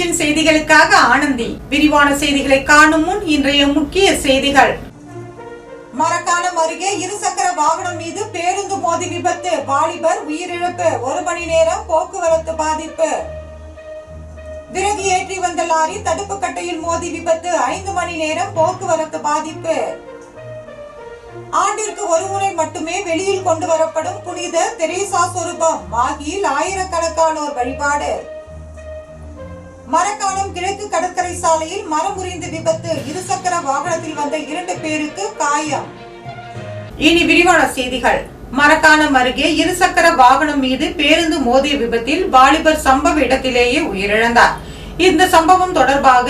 Television செய்திகளுக்காக ஆனந்தி. விரிவான செய்திகளை காணும் முன் இன்றைய முக்கிய செய்திகள். மரக்காணம் அருகே இருசக்கர வாகனம் மீது பேருந்து மோதி விபத்து. வாலிபர் உயிரிழப்பு. ஒரு மணி நேரம் போக்குவரத்து பாதிப்பு. விறகு ஏற்றி வந்த லாரி தடுப்பு கட்டையில் மோதி விபத்து. ஐந்து மணி நேரம் போக்குவரத்து பாதிப்பு. ஆண்டிற்கு ஒரு முறை மட்டுமே வெளியில் கொண்டு வரப்படும் புனித தெரேசா சொரூபம். மாகியில் ஆயிரக்கணக்கானோர் வழிபாடு. மரக்காணம் கிழக்கு கடற்கரை சாலையில் மரம் முறிந்து விபத்து. இருசக்கர வாகனத்தில் வந்த இரண்டு பேருக்கு காயம். இனி விரிவான செய்திகள். மரக்காணம் அருகே இருசக்கர வாகனம் மீது பேருந்து மோதிய விபத்தில் வாலிபர் சம்பவ இடத்திலேயே உயிரிழந்தார். இந்த சம்பவம் தொடர்பாக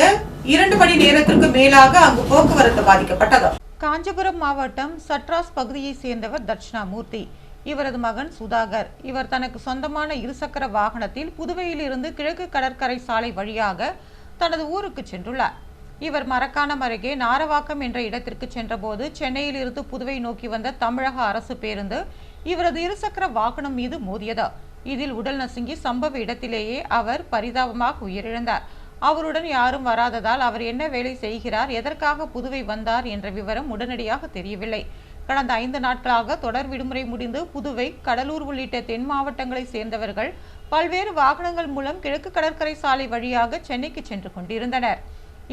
இரண்டு மணி நேரத்திற்கு மேலாக அங்கு போக்குவரத்து பாதிக்கப்பட்டது. காஞ்சிபுரம் மாவட்டம் சட்ராஸ் பகுதியைச் சேர்ந்தவர் தட்சிணாமூர்த்தி. இவரது மகன் சுதாகர். இவர் தனக்கு சொந்தமான இருசக்கர வாகனத்தில் புதுவையிலிருந்து கிழக்கு கடற்கரை சாலை வழியாக தனது ஊருக்கு சென்றுள்ளார். இவர் மரக்காணம் அருகே நாரவாக்கம் என்ற இடத்திற்கு சென்றபோது சென்னையிலிருந்து புதுவை நோக்கி வந்த தமிழக அரசு பேருந்து இவரது இருசக்கர வாகனம் மீது மோதியது. இதில் உடல் நசுங்கி சம்பவ இடத்திலேயே அவர் பரிதாபமாக உயிரிழந்தார். அவருடன் யாரும் வராததால் அவர் என்ன வேலை செய்கிறார் எதற்காக புதுவை வந்தார் என்ற விவரம் உடனடியாக தெரியவில்லை. கடந்த ஐந்து நாட்களாக தொடர் விடுமுறை முடிந்து புதுவை கடலூர் உள்ளிட்ட தென் மாவட்டங்களைச் சேர்ந்தவர்கள் பல்வேறு வாகனங்கள் மூலம் கிழக்கு கடற்கரை சாலை வழியாக சென்னைக்கு சென்று கொண்டிருந்தனர்.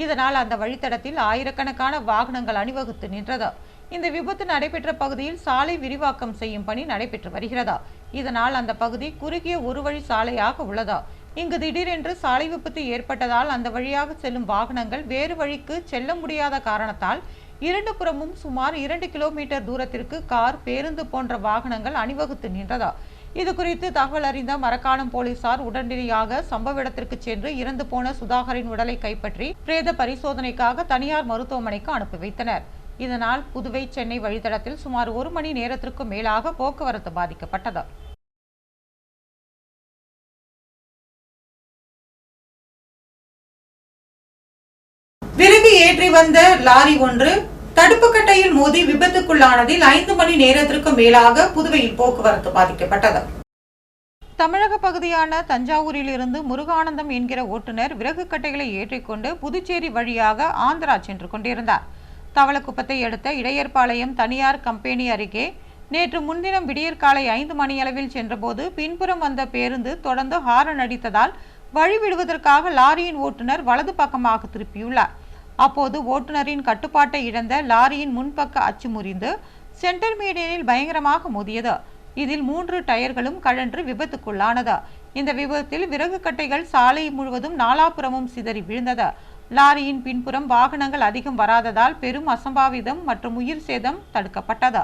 இதனால் அந்த வழித்தடத்தில் ஆயிரக்கணக்கான வாகனங்கள் அணிவகுத்து நின்றது. இந்த விபத்து நடைபெற்ற பகுதியில் சாலை விரிவாக்கம் செய்யும் பணி நடைபெற்று வருகிறதா. இதனால் அந்த பகுதி குறுகிய ஒரு வழி சாலையாக உள்ளதா. இங்கு திடீரென்று சாலை விபத்து ஏற்பட்டதால் அந்த வழியாக செல்லும் வாகனங்கள் வேறு வழிக்கு செல்ல முடியாத காரணத்தால் இரண்டு புறமும் சுமார் இரண்டு கிலோமீட்டர் தூரத்திற்கு கார் பேருந்து போன்ற வாகனங்கள் அணிவகுத்து நின்றதா? இது குறித்து தகவல் அறிந்த மரக்காணம் போலீசார் உடனடியாக சம்பவ இடத்திற்கு சென்று இறந்து போன சுதாகரின் உடலை கைப்பற்றி பிரேத பரிசோதனைக்காக தனியார் மருத்துவமனைக்கு அனுப்பி வைத்தனர். இதனால் புதுவை சென்னை வழித்தடத்தில் சுமார் ஒரு மணி நேரத்திற்கும் மேலாக போக்குவரத்து பாதிக்கப்பட்டது. விரும்பி ஏற்றி வந்த லாரி ஒன்று தடுப்பு கட்டையில் மோதி விபத்துக்குள்ளானதில் ஐந்து மணி நேரத்திற்கு மேலாக புதுவையில் போக்குவரத்து பாதிக்கப்பட்டது. தமிழக பகுதியான தஞ்சாவூரில் இருந்து முருகானந்தம் என்கிற ஓட்டுநர் விறகு கட்டைகளை ஏற்றிக்கொண்டு புதுச்சேரி வழியாக ஆந்திரா சென்று கொண்டிருந்தார். தவளக்குப்பத்தை அடுத்த இடையர்பாளையம் தனியார் கம்பெனி அருகே நேற்று முன்தினம் விடியற்காலை ஐந்து மணியளவில் சென்றபோது பின்புறம் வந்த பேருந்து தொடர்ந்து ஹாரன் அடித்ததால் வழி விடுவதற்காக லாரியின் ஓட்டுநர் வலது பக்கமாக திருப்பியுள்ளார். அப்போது ஓட்டுநரின் கட்டுப்பாட்டை இழந்த லாரியின் முன்பக்க அச்சு முறிந்து சென்டர் மீடியனில் பயங்கரமாக மோதியது. இதில் மூன்று டயர்களும் கழன்று விபத்துக்குள்ளானது. இந்த விபத்தில் விறகு கட்டைகள் சாலை முழுவதும் நாலாபுறமும் சிதறி விழுந்தது. லாரியின் பின்புறம் வாகனங்கள் அதிகம் வராததால் பெரும் அசம்பாவிதம் மற்றும் உயிர் சேதம் தடுக்கப்பட்டது.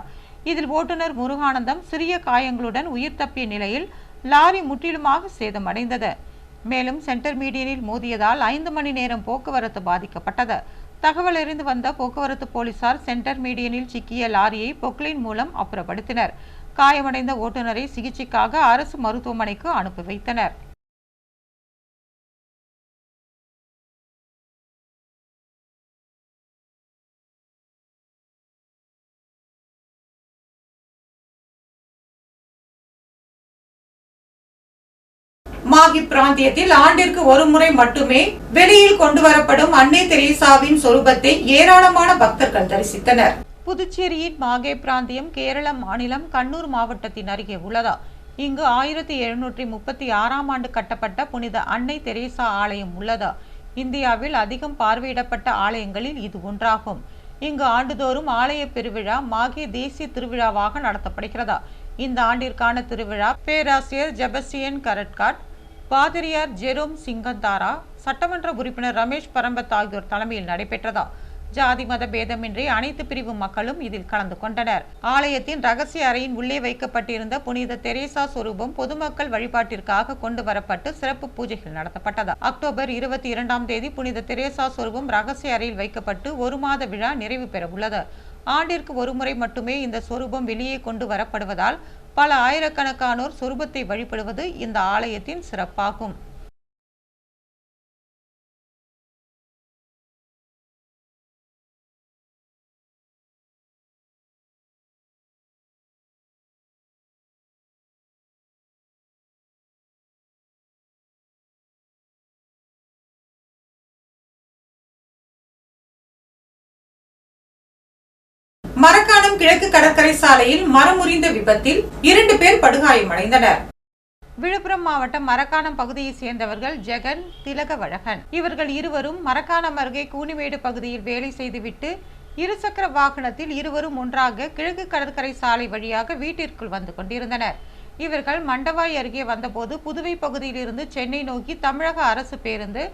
இதில் ஓட்டுநர் முருகானந்தம் சிறிய காயங்களுடன் உயிர் தப்பிய நிலையில் லாரி முற்றிலுமாக சேதமடைந்தது. மேலும் சென்டர் மீடியனில் மோதியதால் ஐந்து மணி நேரம் போக்குவரத்து பாதிக்கப்பட்டது. தகவல் அறிந்து வந்த போக்குவரத்து போலீசார் சென்டர் மீடியனில் சிக்கிய லாரியை பொக்லைன் மூலம் அப்புறப்படுத்தினர். காயமடைந்த ஓட்டுநரை சிகிச்சைக்காக அரசு மருத்துவமனைக்கு அனுப்பி வைத்தனர். மாகி பிராந்தியத்தில் ஆண்டிற்கு ஒரு முறை மட்டுமே வெளியில் கொண்டு வரப்படும் அன்னை தெரேசாவின் சொரூபத்தை ஏராளமான பக்தர்கள் தரிசித்தனர். புதுச்சேரியின் மாகே பிராந்தியம் கேரள மாநிலம் கண்ணூர் மாவட்டத்தின் அருகே உள்ளதா? இங்கு ஆயிரத்தி எழுநூற்றி முப்பத்தி ஆறாம் ஆண்டு கட்டப்பட்ட புனித அன்னை தெரேசா ஆலயம் உள்ளதா? இந்தியாவில் அதிகம் பார்வையிடப்பட்ட ஆலயங்களில் இது ஒன்றாகும். இங்கு ஆண்டுதோறும் ஆலய பெருவிழா மாகே தேசிய திருவிழாவாக நடத்தப்படுகிறதா? இந்த ஆண்டிற்கான திருவிழா பேராசிரியர் ஜெபஸ்டியன் கரட்காட் பாதிரியார் ஜெரோம் சிங்கந்தாரா சட்டமன்ற உறுப்பினர் ரமேஷ் பரம்பத் ஆகியோர் தலைமையில் நடைபெற்றதா? ஜாதி மத பேதமின்றி அனைத்து பிரிவு மக்களும் இதில் கலந்து கொண்டனர். ஆலயத்தின் ரகசிய அறையின் உள்ளே வைக்கப்பட்டிருந்த புனித தெரேசா சொரூபம் பொதுமக்கள் வழிபாட்டிற்காக கொண்டு வரப்பட்டு சிறப்பு பூஜைகள் நடத்தப்பட்டது. அக்டோபர் இருபத்தி இரண்டாம் தேதி புனித தெரேசா சொரூபம் ரகசிய அறையில் வைக்கப்பட்டு ஒரு மாத விழா நிறைவு பெற உள்ளது ஆண்டிற்கு ஒருமுறை மட்டுமே இந்த சொரூபம் வெளியே கொண்டு வரப்படுவதால் பல ஆயிரக்கணக்கானோர் சொரூபத்தை வழிபடுவது இந்த ஆலயத்தின் சிறப்பாகும். மரக்காணம் கிழக்கு கடற்கரை சாலையில் மரம் முறிந்த விபத்தில் இரண்டு பேர் படுகாயமடைந்தனர் விழுப்புரம் மாவட்டம் மரக்காணம் பகுதியைச் சேர்ந்தவர்கள் ஜெகன் திலகவழகன். இவர்கள் இருவரும் மரக்காணம் அருகே கூனிமேடு பகுதியில் வேலை செய்துவிட்டு இருசக்கர வாகனத்தில் இருவரும் ஒன்றாக கிழக்கு கடற்கரை சாலை வழியாக வீட்டிற்குள் வந்து கொண்டிருந்தனர். இவர்கள் மண்டவாய் அருகே வந்தபோது புதுவை பகுதியிலிருந்து சென்னை நோக்கி தமிழக அரசு பேருந்து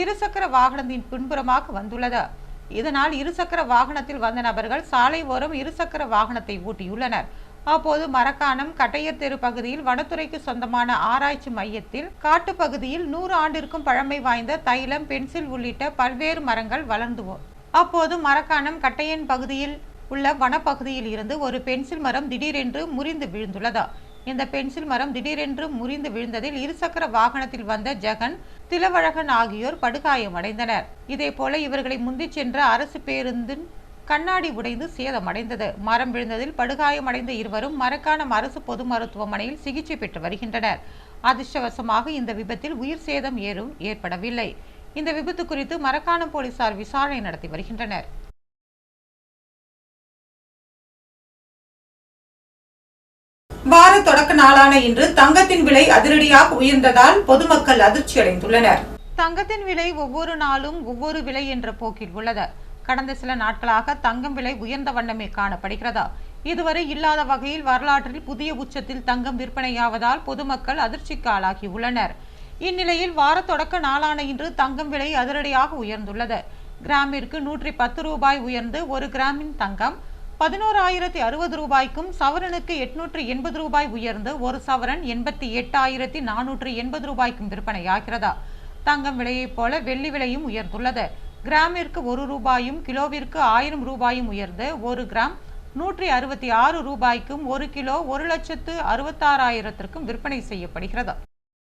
இருசக்கர வாகனத்தின் பின்புறமாக வந்துள்ளது. இதனால் இருசக்கர வாகனத்தில் வந்த நபர்கள் சாலை ஓரம் இருசக்கர வாகனத்தை ஊட்டியுள்ளனர். அப்போது மரக்காணம் கட்டையர் தெரு பகுதியில் வனத்துறைக்கு சொந்தமான ஆராய்ச்சி மையத்தில் காட்டுப்பகுதியில் நூறு ஆண்டிற்கும் பழமை வாய்ந்த தைலம் பென்சில் உள்ளிட்ட பல்வேறு மரங்கள் வளர்ந்து அப்போது மரக்காணம் கட்டையன் பகுதியில் உள்ள வனப்பகுதியில் இருந்து ஒரு பென்சில் மரம் திடீரென்று முறிந்து விழுந்துள்ளதா. இந்த பென்சில் மரம் திடீரென்று முறிந்து விழுந்ததில் இருசக்கர வாகனத்தில் வந்த ஜெகன் திலவழகன் ஆகியோர் படுகாயமடைந்தனர் இதேபோல இவர்களை முந்திச் சென்ற அரசு பேருந்தின் கண்ணாடி உடைந்து சேதமடைந்தது மரம் விழுந்ததில் படுகாயமடைந்த இருவரும் மரக்காணம் அரசு பொது மருத்துவமனையில் சிகிச்சை பெற்று வருகின்றனர். அதிர்ஷ்டவசமாக இந்த விபத்தில் உயிர் சேதம் ஏதும் ஏற்படவில்லை. இந்த விபத்து குறித்து மரக்காணம் போலீசார் விசாரணை நடத்தி வருகின்றனர். வார தொடக்க நாளான இன்று தங்கத்தின் விலை அதிரடியாக உயர்ந்ததால் பொதுமக்கள் அதிர்ச்சி அடைந்துள்ளனர். தங்கத்தின் விலை ஒவ்வொரு நாளும் ஒவ்வொரு விலை என்ற போக்கில் உள்ளது. கடந்த சில நாட்களாக தங்கம் விலை உயர்ந்த வண்ணமே காணப்படுகிறது. இதுவரை இல்லாத வகையில் வரலாற்றில் புதிய உச்சத்தில் தங்கம் விற்பனையாவதால் பொதுமக்கள் அதிர்ச்சிக்கு ஆளாகியுள்ளனர் இந்நிலையில் வார தொடக்க நாளான இன்று தங்கம் விலை அதிரடியாக உயர்ந்துள்ளது. கிராமிற்கு நூற்றி பத்து ரூபாய் உயர்ந்து ஒரு கிராமின் தங்கம் பதினோராயிரத்தி அறுபது ரூபாய்க்கும் சவரனுக்கு எட்நூற்று எண்பது ரூபாய் உயர்ந்து ஒரு சவரன் எண்பத்தி எட்டாயிரத்தி நானூற்று எண்பது ரூபாய்க்கும் விற்பனையாகிறதா. தங்கம் விலையைப் போல வெள்ளி விலையும் உயர்ந்துள்ளது. கிராமிற்கு ஒரு ரூபாயும் கிலோவிற்கு ஆயிரம் ரூபாயும் உயர்ந்து ஒரு கிராம் நூற்றி அறுபத்தி ஆறு ரூபாய்க்கும் ஒரு கிலோ ஒரு லட்சத்து அறுபத்தாறாயிரத்திற்கும் விற்பனை செய்யப்படுகிறது.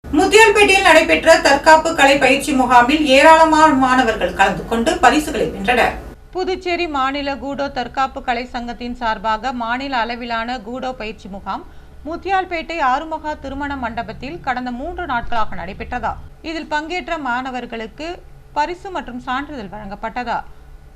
முத்தியால்பேட்டையில் நடைபெற்ற தற்காப்பு கலை பயிற்சி முகாமில் ஏராளமான மாணவர்கள் கலந்து கொண்டு பரிசுகளை வென்றனர். புதுச்சேரி மாநில கூடோ தற்காப்பு கலை சங்கத்தின் சார்பாக மாநில அளவிலான கூடோ பயிற்சி முகாம் முத்தியால்பேட்டை ஆறுமுகா திருமண மண்டபத்தில் கடந்த மூன்று நாட்களாக நடைபெற்றதா? இதில் பங்கேற்ற மாணவர்களுக்கு பரிசு மற்றும் சான்றிதழ் வழங்கப்பட்டதா?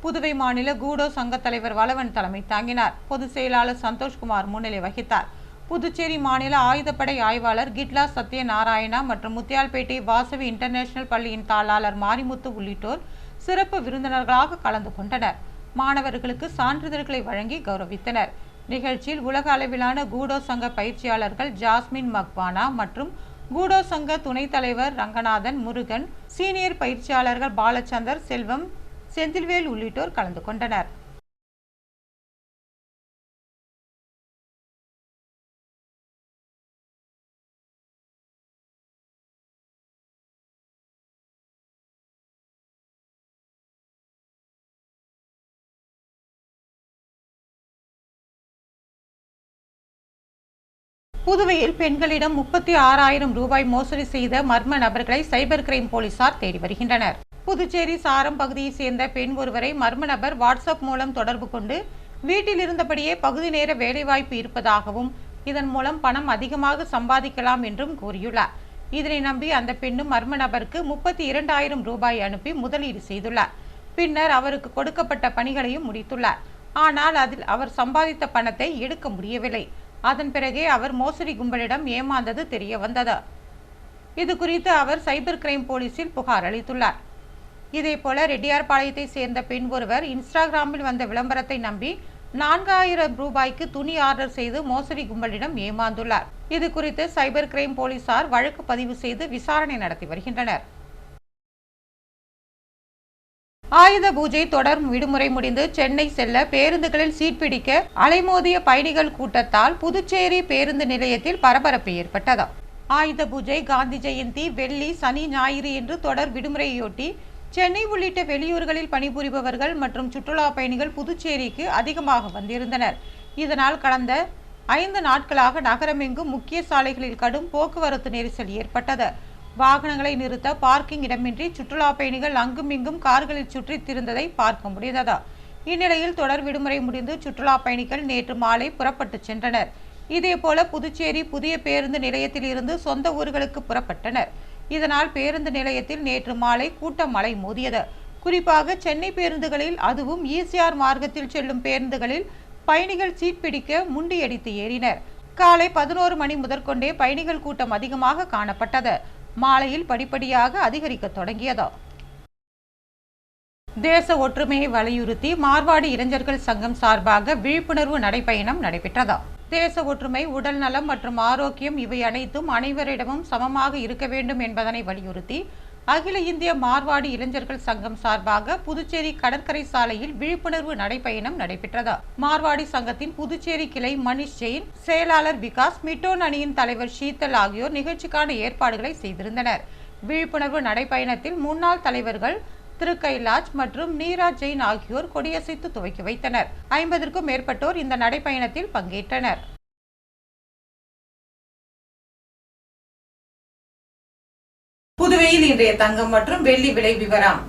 புதுவை மாநில கூடோ சங்க தலைவர் வளவன் தலைமை தாங்கினார். பொதுச் செயலாளர் சந்தோஷ்குமார் முன்னிலை வகித்தார். புதுச்சேரி மாநில ஆயுதப்படை ஆய்வாளர் கிட்லா சத்யநாராயணா மற்றும் முத்தியால்பேட்டை வாசவி இன்டர்நேஷனல் பள்ளியின் தாளாளர் மாரிமுத்து உள்ளிட்டோர் சிறப்பு விருந்தினர்களாக கலந்து கொண்டனர். மாணவர்களுக்கு சான்றிதழ்களை வழங்கி கௌரவித்தனர். நிகழ்ச்சியில் உலக அளவிலான கூடோ சங்க பயிற்சியாளர்கள் ஜாஸ்மின் மக்வானா மற்றும் கூடோ சங்க துணைத் தலைவர் ரங்கநாதன் முருகன் சீனியர் பயிற்சியாளர்கள் பாலச்சந்தர் செல்வம் செந்தில்வேல் உள்ளிட்டோர் கலந்து கொண்டனர். புதுவையில் பெண்களிடம் முப்பத்தி ஆறாயிரம் ரூபாய் மோசடி செய்த மர்ம நபர்களை சைபர் கிரைம் போலீசார் தேடி வருகின்றனர். புதுச்சேரி சாரம் பகுதியைச் சேர்ந்த பெண் ஒருவரை மர்ம நபர் வாட்ஸ்அப் மூலம் தொடர்பு கொண்டு வீட்டில் இருந்தபடியே பகுதி நேர வேலைவாய்ப்பு இருப்பதாகவும் இதன் மூலம் பணம் அதிகமாக சம்பாதிக்கலாம் என்றும் கூறியுள்ளார். இதனை நம்பி அந்த பெண்ணும் மர்ம நபருக்கு முப்பத்தி இரண்டாயிரம் ரூபாய் அனுப்பி முதலீடு செய்துள்ளார். பின்னர் அவருக்கு கொடுக்கப்பட்ட பணிகளையும் முடித்துள்ளார். ஆனால் அதில் அவர் சம்பாதித்த பணத்தை எடுக்க முடியவில்லை. அதன் பிறகே அவர் மோசடி கும்பலிடம் ஏமாந்தது தெரிய வந்தது. இது குறித்து அவர் சைபர் கிரைம் போலீசில் புகார் அளித்துள்ளார். இதேபோல ரெட்டியார்பாளையத்தை சேர்ந்த பெண் ஒருவர் இன்ஸ்டாகிராமில் வந்த விளம்பரத்தை நம்பி நான்காயிரம் ரூபாய்க்கு துணி ஆர்டர் செய்து மோசடி கும்பலிடம் ஏமாந்துள்ளார். இது குறித்து சைபர் கிரைம் போலீசார் வழக்கு பதிவு செய்து விசாரணை நடத்தி வருகின்றனர். ஆயுத பூஜை தொடர் விடுமுறை முடிந்து சென்னை செல்ல பேருந்துகளில் சீட் பிடிக்க அலைமோதிய பயணிகள் கூட்டத்தால் புதுச்சேரி பேருந்து நிலையத்தில் பரபரப்பு ஏற்பட்டது? ஆயுத பூஜை காந்தி ஜெயந்தி வெள்ளி சனி ஞாயிறு என்று தொடர் விடுமுறையொட்டி சென்னை உள்ளிட்ட வெளியூர்களில் பணிபுரிபவர்கள் மற்றும் சுற்றுலா பயணிகள் புதுச்சேரிக்கு அதிகமாக வந்திருந்தனர். இதனால் கடந்த ஐந்து நாட்களாக நகரமெங்கும் முக்கிய சாலைகளில் கடும் போக்குவரத்து நெரிசல் ஏற்பட்டது. வாகனங்களை நிறுத்த பார்க்கிங் இடமின்றி சுற்றுலா பயணிகள் அங்குமிங்கும் கார்களில் சுற்றித் திருந்ததை பார்க்க முடிந்ததா. இந்நிலையில் தொடர் விடுமுறை முடிந்து சுற்றுலா பயணிகள் நேற்று மாலை புறப்பட்டுச் சென்றனர். இதேபோல புதுச்சேரி புதிய பேருந்து நிலையத்தில் இருந்து சொந்த ஊர்களுக்கு புறப்பட்டனர். இதனால் பேருந்து நிலையத்தில் நேற்று மாலை கூட்டம் மழை மோதியது. குறிப்பாக சென்னை பேருந்துகளில் அதுவும் ஈசிஆர் மார்க்கத்தில் செல்லும் பேருந்துகளில் பயணிகள் சீட் பிடிக்க முண்டியடித்து ஏறினர். காலை பதினோரு மணி முதற்கொண்டே பயணிகள் கூட்டம் அதிகமாக காணப்பட்டது. மாலையில் படிப்படியாக அதிகரிக்க தொடங்கியது. தேச ஒற்றுமையை வலியுறுத்தி மார்வாடி இளைஞர்கள் சங்கம் சார்பாக விழிப்புணர்வு நடைப்பயணம் நடைபெற்றது. தேச ஒற்றுமை உடல் நலம் மற்றும் ஆரோக்கியம் இவை அனைத்தும் அனைவரிடமும் சமமாக இருக்க வேண்டும் என்பதனை வலியுறுத்தி அகில இந்திய மார்வாடி இளைஞர்கள் சங்கம் சார்பாக புதுச்சேரி கடற்கரை சாலையில் விழிப்புணர்வு நடைப்பயணம் நடைபெற்றது. மார்வாடி சங்கத்தின் புதுச்சேரி கிளை மணிஷ் ஜெயின் செயலாளர் விகாஸ் மிட்டோன் அணியின் தலைவர் ஷீதல் ஆகியோர் நிகழ்ச்சிக்கான ஏற்பாடுகளை செய்திருந்தனர். விழிப்புணர்வு நடைப்பயணத்தில் முன்னாள் தலைவர்கள் திரு கைலாஜ் மற்றும் நீராஜ் ஜெயின் ஆகியோர் கொடியசைத்து துவக்கி வைத்தனர். ஐம்பதற்கும் மேற்பட்டோர் இந்த நடைப்பயணத்தில் பங்கேற்றனர். இன்றைய தங்கம் மற்றும் வெள்ளி விலை விவரம்.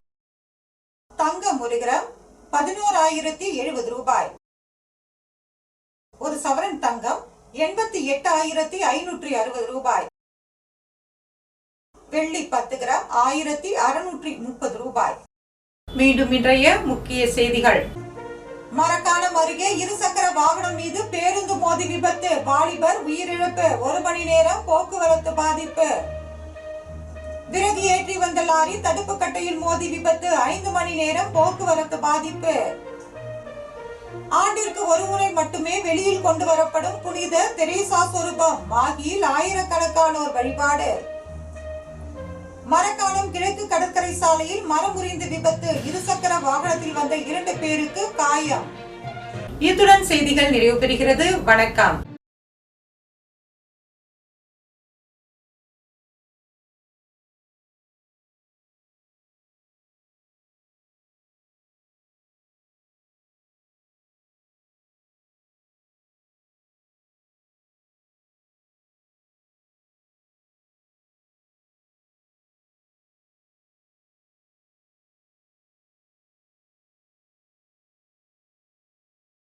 தங்கம் ஒரு கிராம் பதினோராயிரத்தி எழுபது ரூபாய். ஒரு சவரன் தங்கம் எண்பத்தி எட்டாயிரத்தி ஐநூற்றி அறுபது ரூபாய். வெள்ளி பத்து கிராம் ஆயிரத்தி அறுநூற்றி முப்பது ரூபாய். மீண்டும் இன்றைய முக்கிய செய்திகள். மரக்காணம் அருகே இருசக்கர வாகனம் மீது பேருந்து மோதி விபத்து. வாலிபர் உயிரிழப்பு. ஒரு மணி நேரம் போக்குவரத்து பாதிப்பு. விறகு ஏற்றி வந்த லாரி தடுப்பு கட்டையில் மோதி விபத்து. ஐந்து மணி நேரம் போக்குவரத்து பாதிப்பு. ஆண்டிற்கு ஒரு முறை மட்டுமே வெளியில் கொண்டு வரப்படும் புனித தெரேசா சொரூபம். மாகியில் ஆயிரக்கணக்கானோர் வழிபாடு. மரக்காணம் கிழக்கு கடற்கரை சாலையில் மரம் முறிந்து விபத்து. இருசக்கர வாகனத்தில் வந்த இரண்டு பேருக்கு காயம். இத்துடன் செய்திகள் நிறைவு பெறுகிறது. வணக்கம்.